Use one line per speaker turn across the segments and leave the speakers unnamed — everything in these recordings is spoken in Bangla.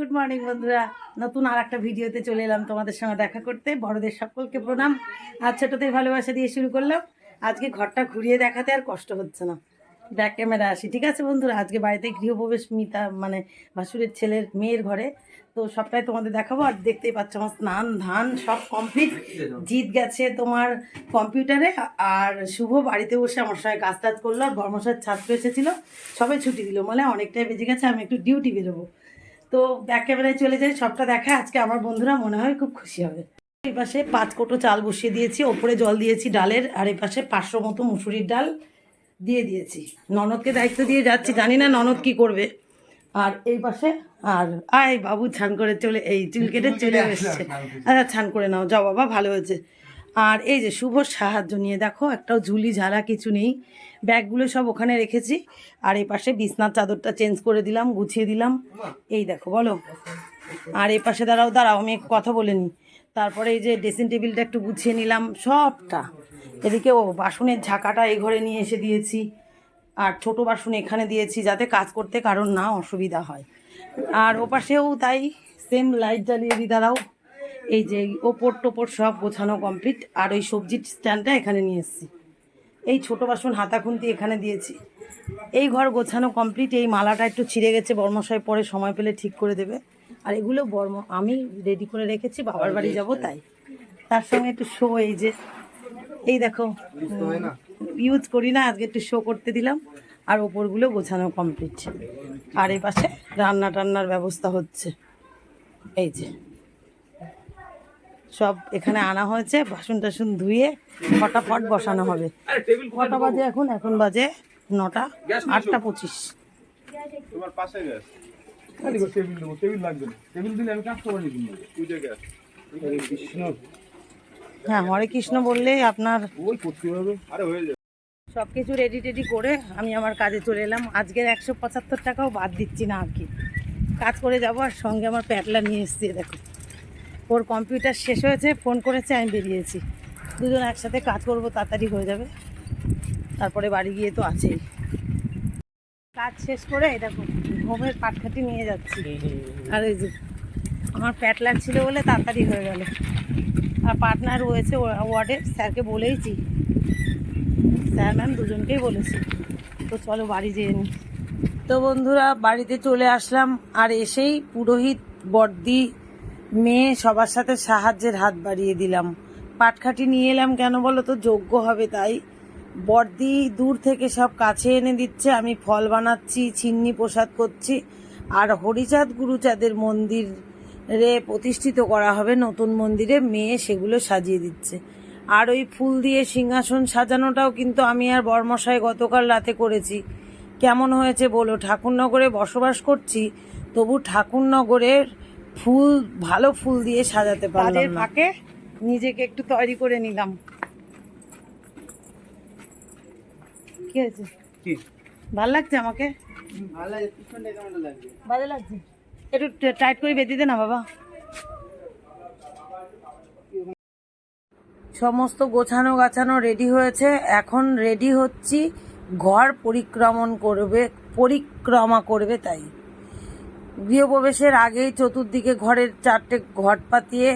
গুড মর্নিং বন্ধুরা। নতুন আর একটা ভিডিওতে চলে এলাম তোমাদের সঙ্গে দেখা করতে। বড়দের সকলকে প্রণাম। আর ছোটদের ভালোবাসা দিয়ে শুরু করলাম। আজকে ঘরটা ঘুরিয়ে দেখাতে আর কষ্ট হচ্ছে না। ব্যাক ক্যামেরা আসি। ঠিক আছে, বন্ধুরা? আজকে বাড়িতে গৃহপ্রবেশ মিতা মানে ভাসুরের ছেলের মেয়ের ঘরে। তো সবটাই তোমাদের দেখাবো। আর দেখতেই পাচ্ছ আমার স্নান, ধান সব কমপ্লিট জিত গেছে তোমার কম্পিউটারে আর শুভ বাড়িতে বসে আমার সঙ্গে কাজ টাজ করল। আর বর্মশার ছাত্র এসেছিল। সবাই ছুটি দিল মানে অনেকটাই বেজে গেছে। আমি একটু ডিউটি বেরোবো। তো ব্যাক ক্যামেরায় চলে যাই সবটা দেখা আজকে আমার বন্ধুরা মনে হয় খুব খুশি হবে। এই পাশে পাঁচ কোটো চাল বসিয়ে দিয়েছি ওপরে জল দিয়েছি ডালের আর এই পাশে পাঁচশো মতো মুসুরির ডাল দিয়ে দিয়েছি। ননদকে দায়িত্ব দিয়ে যাচ্ছি জানি না ননদ কি করবে। আর এই পাশে আর আয় বাবু ছান করে চলে এই চুল কেটে চলে এসছে। আচ্ছা ছান করে নাও যাও বাবা ভালো হয়েছে। আর এই যে শুভ সাহায্য নিয়ে দেখো একটাও ঝুলি ঝালা কিছু নেই। ব্যাগগুলো সব ওখানে রেখেছি। আর এই পাশে বিছনার চাদরটা চেঞ্জ করে দিলাম, গুছিয়ে দিলাম। এই দেখো, বলো? আর এই পাশে দাঁড়াও দাঁড়াও, আমি কথা বলে নিই। তারপরে এই যে ড্রেসিং টেবিলটা একটু গুছিয়ে নিলাম, সবটা। এদিকে, ও, বাসনের ঝাঁকাটা এই ঘরে নিয়ে এসে দিয়েছি। আর ছোট বাসন এখানে দিয়েছি, যাতে কাজ করতে কারণ না অসুবিধা হয়। আর ওপাশেও তাই সেম লাইট জ্বালিয়ে দিই দাঁড়াও। এই যে ওপর টোপর সব গোছানো কমপ্লিট আর ওই সবজির স্ট্যান্ডটা এখানে নিয়ে এসেছি। এই ছোট বাসন হাতা খুন্তি এখানে দিয়েছি। এই ঘর গোছানো কমপ্লিট এই মালাটা একটু ছিঁড়ে গেছে বর্মশাই পরে সময় পেলে ঠিক করে দেবে। আর এগুলো বর্ম, আমি রেডি করে রেখেছি, বাবার বাড়ি যাব তাই। তার সঙ্গে একটু শো এই যে, এই দেখো ইউজ করি না, আজকে একটু শো করতে দিলাম। আর ওপরগুলো গোছানো কমপ্লিট আর এই পাশে রান্না টান্নার ব্যবস্থা হচ্ছে। এই যে। সব এখানে আনা হয়েছে বাসন টাসন ধুয়ে ফটাফট বসানো হবে। কটা বাজে এখন? এখন বাজে নটা আটটা পঁচিশ।
তোমার পাশে গ্যাস। খালি করে টেবিল দেবো টেবিল লাগবে না। টেবিল দিলে আমি কাজ করে নিবি পূজা গ্যাস। কৃষ্ণ।
হ্যাঁ হরে কৃষ্ণ বললেই আপনার
ওই করতে হবে। আরে হয়ে যাবে।
সব কিছু রেডি টেডি করে আমি আমার কাজে চলে এলাম। আজকের একশো পঁচাত্তর টাকাও বাদ দিচ্ছি না আর কি। কাজ করে যাব আর সঙ্গে আমার প্যাটলা নিয়ে এসছি দেখো। ওর কম্পিউটার শেষ হয়েছে, ফোন করেছে, আমি বেরিয়েছি। দুজন একসাথে কাজ করব, তাড়াতাড়ি হয়ে যাবে। তারপরে বাড়ি গিয়ে তো আছেই। কাজ শেষ করে দেখো, ঘুমের পাটখাটি নিয়ে যাচ্ছি। আর এই যে, আমার প্যাটলার ছিল বলে তাড়াতাড়ি হয়ে গেল। আর পার্টনার রয়েছে ওয়ার্ডে, স্যারকে বলেইছি। স্যার ম্যাম দুজনকেই বলেছি। তো চলো বাড়ি যেয়ে নিই তো বন্ধুরা, বাড়িতে চলে আসলাম। আর এসেই পুরোহিত, বর্দি মেয়ে সবার সাথে সাহায্যের হাত বাড়িয়ে দিলাম। পাটখাটি নিয়ে এলাম কেন বলো তো? যোগ্য হবে তাই। বর্দি দূর থেকে সব কাছে এনে দিচ্ছে। আমি ফল বানাচ্ছি, ছিন্নি প্রসাদ করছি। আর হরিচাঁদ গুরুচাঁদের মন্দিরে প্রতিষ্ঠিত করা হবে নতুন মন্দিরে। মেয়ে সেগুলো সাজিয়ে দিচ্ছে। আর ওই ফুল দিয়ে সিংহাসন সাজানোটাও কিন্তু আমি আর বর্মশাই গতকাল রাতে করেছি। কেমন হয়েছে বলো? ঠাকুরনগরে বসবাস করছি, তবু ঠাকুরনগরের ফুল ভালো ফুল দিয়ে সাজাতে পারলাম না। ফাঁকে নিজেকে একটু তৈরি করে নিলাম। কি হয়েছে?
কি?
ভালো লাগছে আমাকে?
ভালো লাগে পিছনটা কেমন লাগবে
ভালো লাগছে। একটু টাইট করে বেঁধে দে না বাবা। সমস্ত গোছানো গাছানো রেডি হয়েছে। এখন রেডি হচ্ছি ঘর পরিক্রমণ করবে পরিক্রমা করবে তাই। গৃহপ্রবেশের আগেই চতুর্দিকে ঘরের চারটে ঘট পাতিয়ে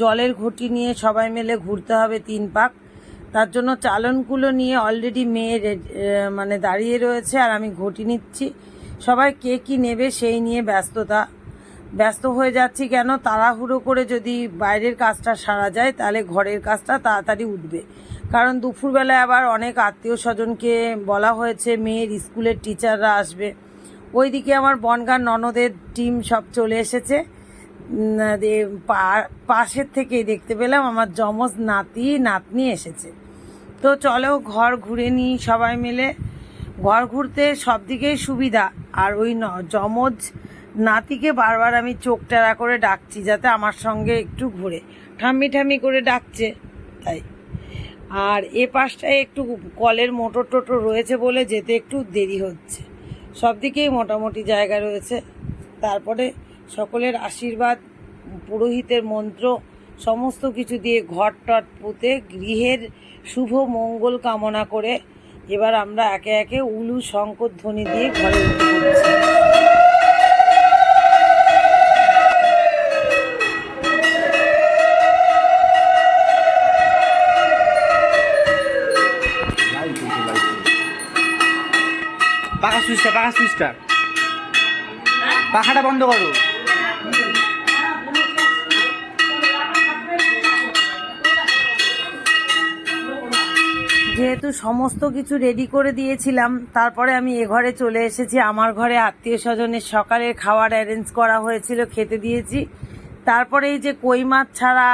জলের ঘটি নিয়ে সবাই মিলে ঘুরতে হবে তিন পাক। তার জন্য চালনগুলো নিয়ে অলরেডি মেয়ে মানে দাঁড়িয়ে রয়েছে আর আমি ঘটি নিচ্ছি। সবাই কে কি নেবে সেই নিয়ে ব্যস্ততা। ব্যস্ত হয়ে যাচ্ছি কেন? তাড়াহুড়ো করে যদি বাইরের কাজটা সারা যায় তাহলে ঘরের কাজটা তাড়াতাড়ি উঠবে। কারণ দুপুরবেলায় আবার অনেক আত্মীয় স্বজনকে বলা হয়েছে, মেয়ের স্কুলের টিচাররা আসবে। ওইদিকে আমার বনগাঁ ননদের টিম সব চলে এসেছে। পাশের থেকে দেখতে পেলাম আমার যমজ নাতি, নাতনি এসেছে। তো চলো ঘর ঘুরে নিই সবাই মিলে। ঘর ঘুরতে সব দিকেই সুবিধা। আর ওই যমজ নাতিকে বারবার আমি চোখ টেরা করে ডাকছি যাতে আমার সঙ্গে একটু ঘুরে। ঠাম্মি ঠাম্মি করে ডাকছে, তাই। আর এ পাশটায় একটু কলের মোটর টোটর রয়েছে বলে যেতে একটু দেরি হচ্ছে। সব দিকেই মোটামুটি জায়গা রয়েছে। তারপরে সকলের আশীর্বাদ, পুরোহিতের মন্ত্র, সমস্ত কিছু দিয়ে ঘর টট পুঁতে গৃহের শুভ মঙ্গল কামনা করে এবার আমরা একে একে উলু, শঙ্কর, ধ্বনি দিয়ে ঘরে উঠে পড়ছি।
পাখা সুইচটা পাখা সুইচটা। পাখাটা বন্ধ করো।
যেহেতু সমস্ত কিছু রেডি করে দিয়েছিলাম, তারপরে আমি এ ঘরে চলে এসেছি। আমার ঘরে আত্মীয় স্বজনের সকালের খাবার অ্যারেঞ্জ করা হয়েছিল, খেতে দিয়েছি। তারপরে এই যে কই মাছ ছাড়া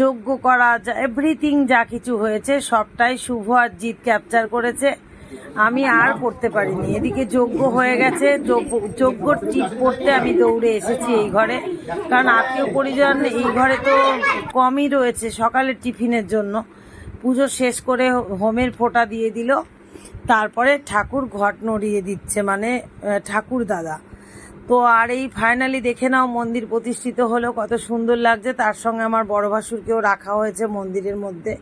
যোগ্য করা এভরিথিং যা কিছু হয়েছে, সবটাই শুভ আর জিত ক্যাপচার করেছে। আমি আর করতে পারিনি। এদিকে যোগ্য হয়ে গেছে। যোগ্য- টিপ পড়তে আমি দৌড়ে এসেছি এই ঘরে। কারণ আত্মীয় পরিজন এই ঘরে তো কমই রয়েছে সকালের টিফিনের জন্য। পুজো শেষ করে হোমের ফোঁটা দিয়ে দিল। তারপরে ঠাকুর ঘট নড়িয়ে দিচ্ছে মানে ঠাকুর দাদা। তো আর এই ফাইনালি দেখে নাও, মন্দির প্রতিষ্ঠিত হলো, কত সুন্দর লাগছে। তার সঙ্গে আমার বড় ভাসুরকেও রাখা হয়েছে মন্দিরের মধ্যে।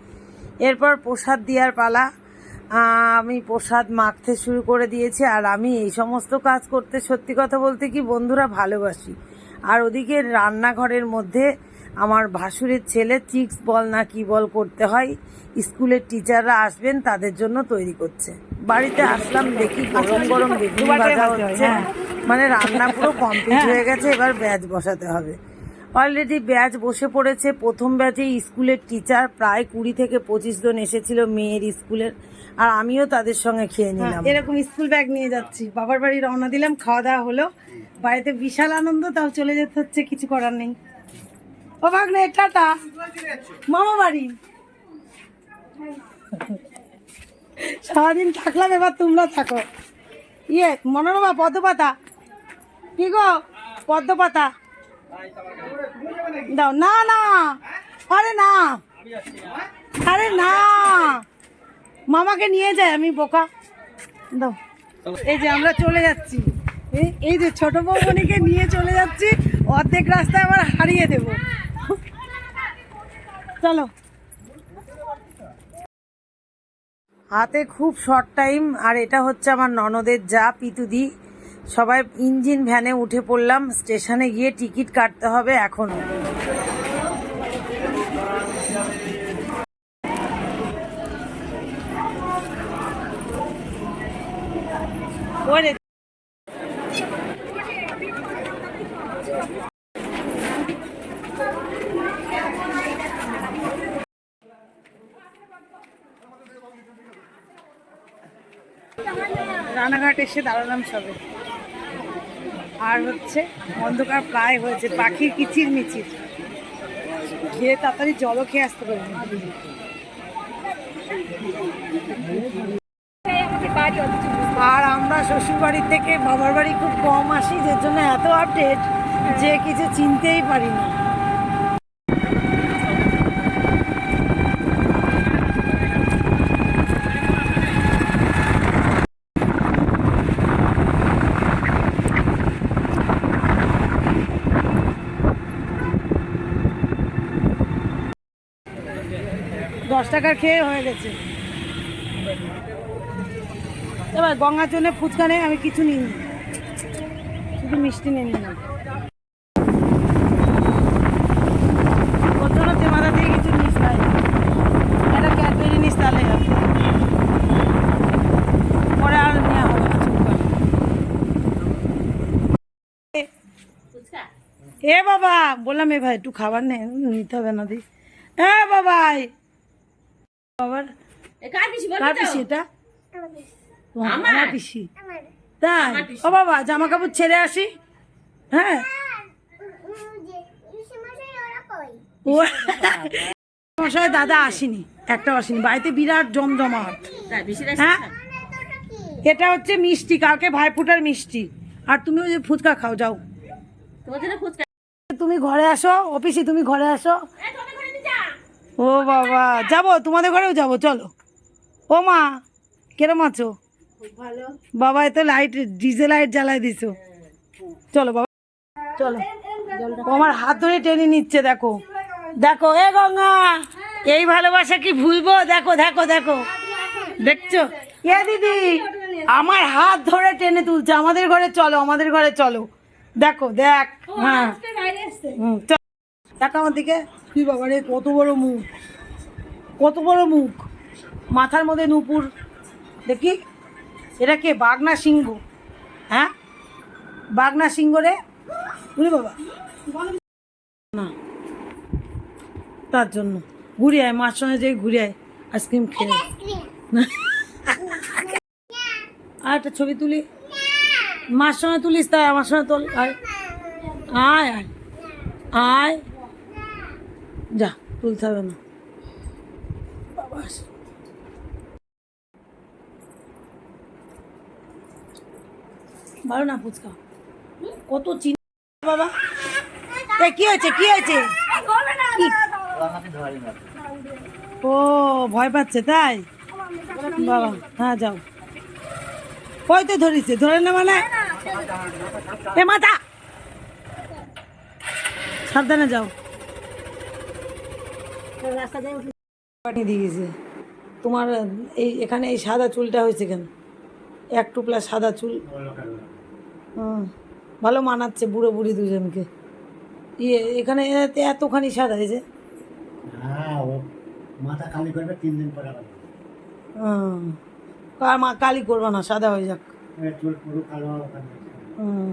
এরপর প্রসাদ দেওয়ার পালা। আমি প্রসাদ মাখতে শুরু করে দিয়েছি আর আমি এই সমস্ত কাজ করতে সত্যি কথা বলতে কি বন্ধুরা ভালোবাসি। আর ওদিকে রান্নাঘরের মধ্যে আমার ভাসুরের ছেলে চিক্স বল না কি বল করতে হয় স্কুলের টিচাররা আসবেন তাদের জন্য তৈরি করছে। বাড়িতে আসলাম দেখি গরম গরম বেগুনি ভাজা হচ্ছে। মানে রান্না পুরো কমপ্লিট হয়ে গেছে এবার ব্যাচ বসাতে হবে। অলরেডি ব্যাচ বসে পড়েছে। প্রথম ব্যাচে স্কুলের টিচার প্রায় কুড়ি থেকে পঁচিশ জন এসেছিল মেয়ের স্কুলের। আর আমিও তাদের সঙ্গে খেয়ে নিলাম। এরকম স্কুল ব্যাগ নিয়ে যাচ্ছি। বাবার বাড়ি রওনা দিলাম খাওয়া দাওয়া হলো। বাড়িতে বিশাল আনন্দ তাও চলে যেতে হচ্ছে কিছু করার নেই। ও ভাগ্নে টাটা। মামা বাড়ি। সারাদিন থাকলাম এবার তোমরা থাকো। ইয়ে মনোরমা পদ্মপাতা। কি গো? পদ্মপাতা। দাও, না না। আরে না। আরে না। মামাকে নিয়ে যায়, আমি বোকা। দাও। এই যে আমরা চলে যাচ্ছি। এই- যে ছোট বৌমনিকে নিয়ে চলে যাচ্ছি, অর্ধেক রাস্তায় আবার হারিয়ে দেব। চলো। হাতে খুব শর্ট টাইম আর এটা হচ্ছে আমার ননদের যা, পিতুদি। সবাই ইঞ্জিন ভ্যানে উঠে পড়লাম, স্টেশনে গিয়ে টিকিট কাটতে হবে এখনও। রানাঘাট এসে দাঁড়ালাম সবে। আর হচ্ছে অন্ধকার প্রায় হয়েছে পাখির কিচির মিচির। খেয়ে তাড়াতাড়ি জলও খেয়ে আসতে পারি আর আমরা শ্বশুর বাড়ি থেকে বাবার বাড়ি খুব কম আসি যে জন্য এত আপডেট যে কিছু চিনতেই পারি না দশ টাকার খেয়ে হয়ে গেছে। এবার গঙ্গার জন্য ফুচকা নেই আমি কিছু নিইনি শুধু মিষ্টি নিয়ে নিলাম। না এ বাবা বললাম এ ভাই একটু খাবার নেই নিতে হবে না দি। এ বাবাই! বাবার কার পিসি এটা? আমার। পিসি। তাই? ও বাবা জামা কাপড় ছেড়ে আসি। হ্যাঁ? মশাই দাদা আসেনি। একটা আসেনি। বাড়িতে বিরাট জমজমাট। হ্যাঁ? এটা হচ্ছে মিষ্টি। কালকে ভাইফোঁটার মিষ্টি। আর তুমি ওই যে ফুচকা খাও যাও। তুমি ঘরে আসো অফিসে তুমি ঘরে আসো। ও বাবা যাব তোমাদের ঘরেও যাব চলো। ও মা কিরম আছো? বাবা এত লাইট ডিজে লাইট জ্বালাই দিছো। চলো বাবা চলো। ও আমার হাত ধরে টেনে নিচ্ছে দেখো। দেখো এ গঙ্গা এই ভালোবাসা কি ভুলবো? দেখো দেখো দেখো। দেখছ? এ দিদি আমার হাত ধরে টেনে তুলছে। আমাদের ঘরে চলো আমাদের ঘরে চলো। দেখো দেখ হ্যাঁ। দেখো আমার দিকে। তুই বাবা রে কত বড় মুখ। কত বড় মুখ। মাথার মধ্যে নুপুর। দেখি এটা কে? বাগনা সিংহ। হ্যাঁ? বাগনা সিংহ রে? বুঝলি বাবা। না। তার জন্য। ঘুরে আয় মার সঙ্গে যে ঘুরে আয়। আইসক্রিম খেয়ে আর একটা ছবি তুলি। মার সঙ্গে তুলিস তাই আমার সঙ্গে তোল। আয়। আয় আয়। আয়। যা, তুলতে হবে না। বাবা। ভালো না ফুচকা। কত চিনি। বাবা। এই, কি হয়েছে কি হয়েছে? ও, ভয় পাচ্ছে, তাই? বাবা হ্যাঁ যাও। কই তো ধরিছে, ধরে না মানে। এ মাথা সাবধানে যাও। পাঠিয়ে দিয়ে গেছে তোমার এই এখানে এই সাদা চুলটা হয়েছে কেন? এক টুপলা সাদা চুল। হুম ভালো মানাচ্ছে বুড়ো বুড়ি দুজনকে। ইয়ে এখানে এতে এতখানি সাদা হয়েছে
হ্যাঁ মাথা খালি করবে তিন দিন পরে
হুম মা কালি করব না সাদা হয়ে যাক।
চুল পুরো কালো
হুম।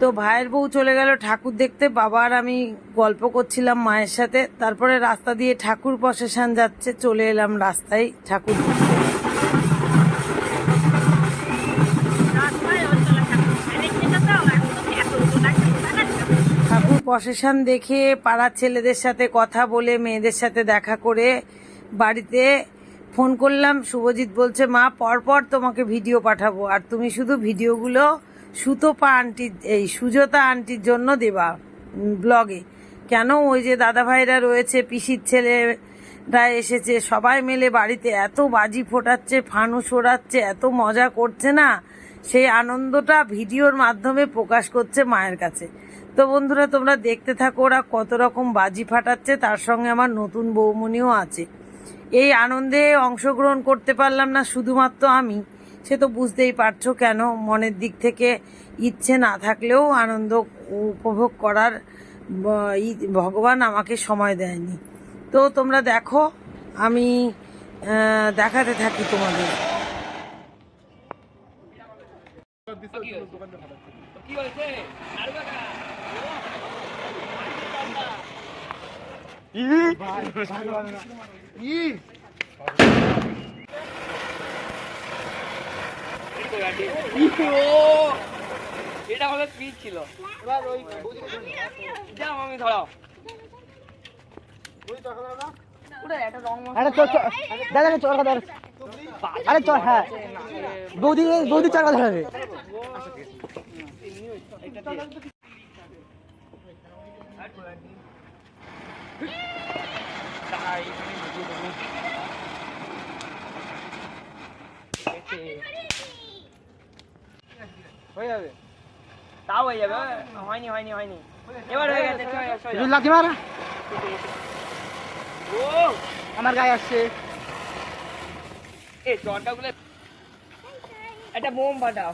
তো ভাইয়ের বউ চলে গেল, ঠাকুর দেখতে। বাবা আর আমি গল্প করছিলাম মায়ের সাথে। তারপরে রাস্তা দিয়ে ঠাকুর প্রসেশন যাচ্ছে, চলে এলাম রাস্তায় ঠাকুর। ঠাকুর প্রসেশন দেখে পাড়ার ছেলেদের সাথে কথা বলে, মেয়েদের সাথে দেখা করে বাড়িতে ফোন করলাম। শুভজিৎ বলছে, মা, পরপর তোমাকে ভিডিও পাঠাবো। আর তুমি শুধু ভিডিওগুলো সুতোপা আন্টির এই সুজতা আন্টির জন্য দেবা ব্লগে কেন ওই যে দাদা ভাইরা রয়েছে, পিসির ছেলেরা এসেছে, সবাই মিলে বাড়িতে এত বাজি ফোটাচ্ছে, ফানুস ওড়াচ্ছে, এত মজা করছে না? সেই আনন্দটা ভিডিওর মাধ্যমে প্রকাশ করছে মায়ের কাছে। তো বন্ধুরা, তোমরা দেখতে থাকো ওরা কত রকম বাজি ফাটাচ্ছে, তার সঙ্গে আমার নতুন বৌমনিও আছে। এই আনন্দে অংশগ্রহণ করতে পারলাম না শুধুমাত্র আমি। সে তো বুঝতেই পারছ কেন মনের দিক থেকে ইচ্ছে না থাকলেও আনন্দ উপভোগ করার ভগবান আমাকে সময় দেয়নি তো তোমরা দেখো আমি দেখাতে থাকি তোমাদের
এটা হবে স্পিড ছিল যাও আমি ধরাও ওটা একটা রং
আরে চল চল। দাদা চল কথা আরে চল বৌদি বৌদি চল কথা হবে
হয়ে যাবে। তাও হয়ে যাবে হয়নি হয়নি হয়নি। এবার হয়ে গেছে।
লাথি মার।
ও!
আমার গায়ে আসছে।
এই জলটা গুলো একটা বোম ফাটাও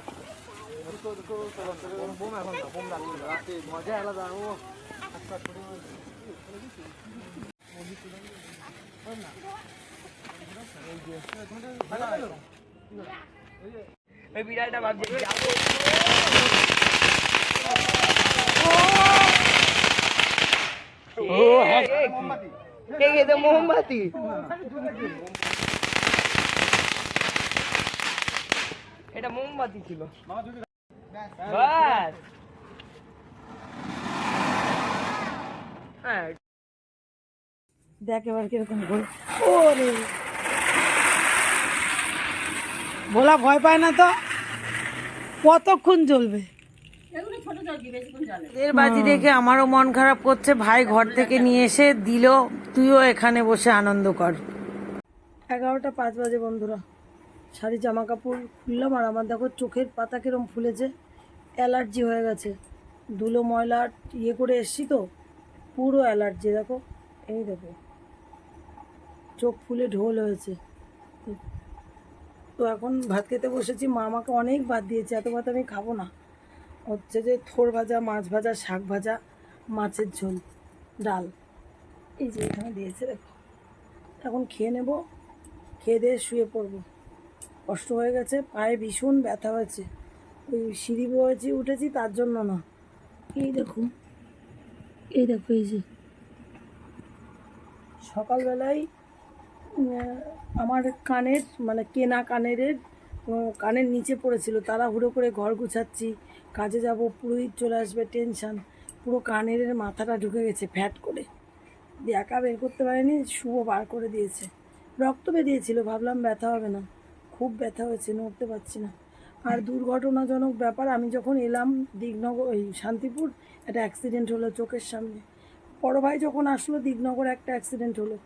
ভাবছে যাব।
ও হ্যাঁ।
কি? এ, এ তো মোমবাতি? এটা মোমবাতি ছিল। বাস। হ্যাঁ।
দেখ এবার কীরকম ঘুরে ওরে। ভোলা ভয় পায় না তো? কতক্ষণ জ্বলবে? এর বাজি দেখে আমারও মন খারাপ করছে। ভাই ঘর থেকে নিয়ে এসে দিল। তুইও এখানে বসে আনন্দ কর। এগারোটা পাঁচ বাজে বন্ধুরা। শাড়ি জামা কাপড় খুললাম আর আমার দেখো চোখের পাতা কিরম ফুলেছে। অ্যালার্জি হয়ে গেছে। ধুলো ময়লা ইয়ে করে এসছি তো। পুরো অ্যালার্জি দেখো। এই দেখো। চোখ ফুলে ঢোল হয়েছে। তো এখন ভাত খেতে বসেছি, মা আমাকে অনেক ভাত দিয়েছে, এত ভাত আমি খাব না। হচ্ছে যে থোর ভাজা, মাছ ভাজা, শাক ভাজা, মাছের ঝোল, ডাল। এই যে এখানে দিয়েছে, দেখো। এখন খেয়ে নেব, খেয়ে দিয়ে শুয়ে পড়ব। কষ্ট হয়ে গেছে, পায়ে ভীষণ ব্যথা হয়েছে। ওই সিঁড়ি বয়েছি, উঠেছি, তার জন্য না। এই দেখো এই দেখো, এই যে। সকালবেলায় আমার কানের মানে কেনা কানের কানের নিচে পড়েছিল। তারা হুড়ো করে ঘর গুছাচ্ছি, কাজে যাব, পুরোহিত চলে আসবে, টেনশান। পুরো কানের মাথাটা ঢুকে গেছে ফ্যাট করে। দিয়ে একা বের করতে পারেনি শুভ বার করে দিয়েছে। রক্ত বেরিয়েছিল, ভাবলাম ব্যথা হবে না। খুব ব্যথা হয়েছে, নড়তে পারছি না। আর দুর্ঘটনাজনক ব্যাপার, আমি যখন এলাম দিগনগর, ওই শান্তিপুর, একটা অ্যাক্সিডেন্ট হলো চোখের সামনে। বড় ভাই যখন আসলো, দিগনগর একটা অ্যাক্সিডেন্ট হলো।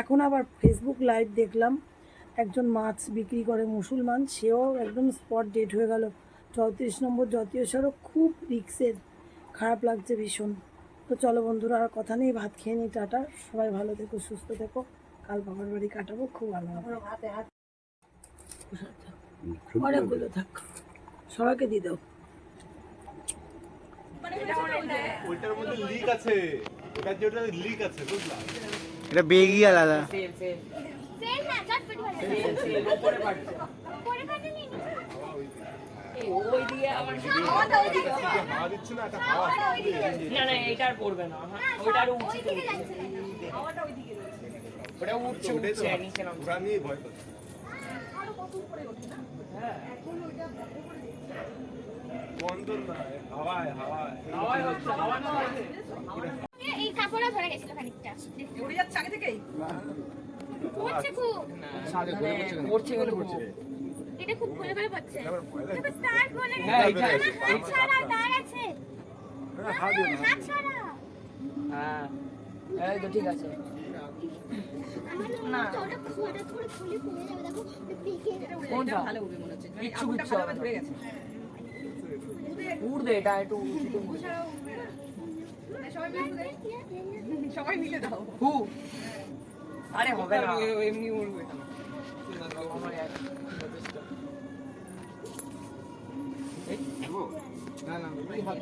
এখন আবার ফেসবুক লাইভ দেখলাম একজন মাছ বিক্রি করে মুসলমান সেও একদম স্পট ডেট হয়ে গেল। চৌত্রিশ নম্বর জাতীয় সড়ক খুব রিক্সের খারাপ লাগছে ভীষণ। তো চলো বন্ধুরা আর কথা নেই ভাত খেয়ে নিই টাটা। সবাই ভালো থেকো সুস্থ থেকো। কাল বাবার বাড়ি কাটাবো খুব ভালো হবে। অনেকগুলো থাক। সবাইকে দিয়ে দাও।
ওইটার মধ্যে লিক আছে। ওটার লিক আছে বুঝলা?
এটা বেগই আলাদা।
হ্যাঁ,
না হাওয়ায় হাওয়ায়।
হাওয়ায় হচ্ছে হাওয়া না হচ্ছে
ধরে গেছিল খানিকটা। উড়ে যাচ্ছে আগে থেকেই? পড়ছে খুব।
মানে পড়ছে।
এটা খুব পড়ছে। তার
হ্যাঁ,
হাত ছাড়া তার আছে।
হাত দিও না।
হাত ছাড়া।
হ্যাঁ। এই তো ঠিক আছে। উড়বে এটা একটু।
সবাই মিলে দাও।
হু। আরে হবে না। এমনি উড়বে।
না না হাত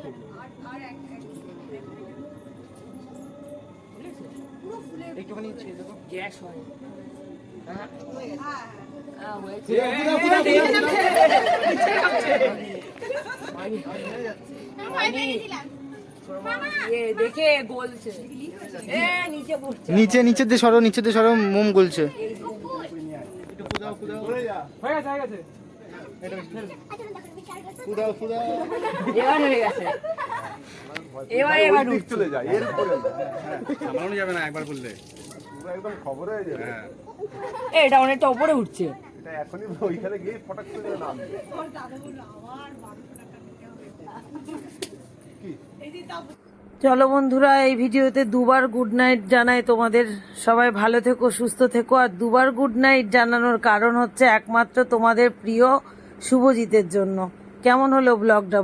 একটুখানি ছেড়ে দেবো। গ্যাস হয়। হ্যাঁ দেখে গলছে। নিচে পড়ছে।
নিচে নিচে দিয়ে সরো নিচে দিয়ে সরো মোম গলছে।
এটা অনেকটা উপরে উঠছে।
এখনই ওইখানে গিয়ে ফটাক করে নামবে।
চলো বন্ধুরা, এই ভিডিওতে দুবার গুড নাইট জানাই তোমাদের। সবাই ভালো থেকো, সুস্থ থেকো। আর দুবার গুড নাইট জানানোর কারণ হচ্ছে একমাত্র তোমাদের প্রিয় শুভজিতের জন্য। কেমন হলো ব্লগটা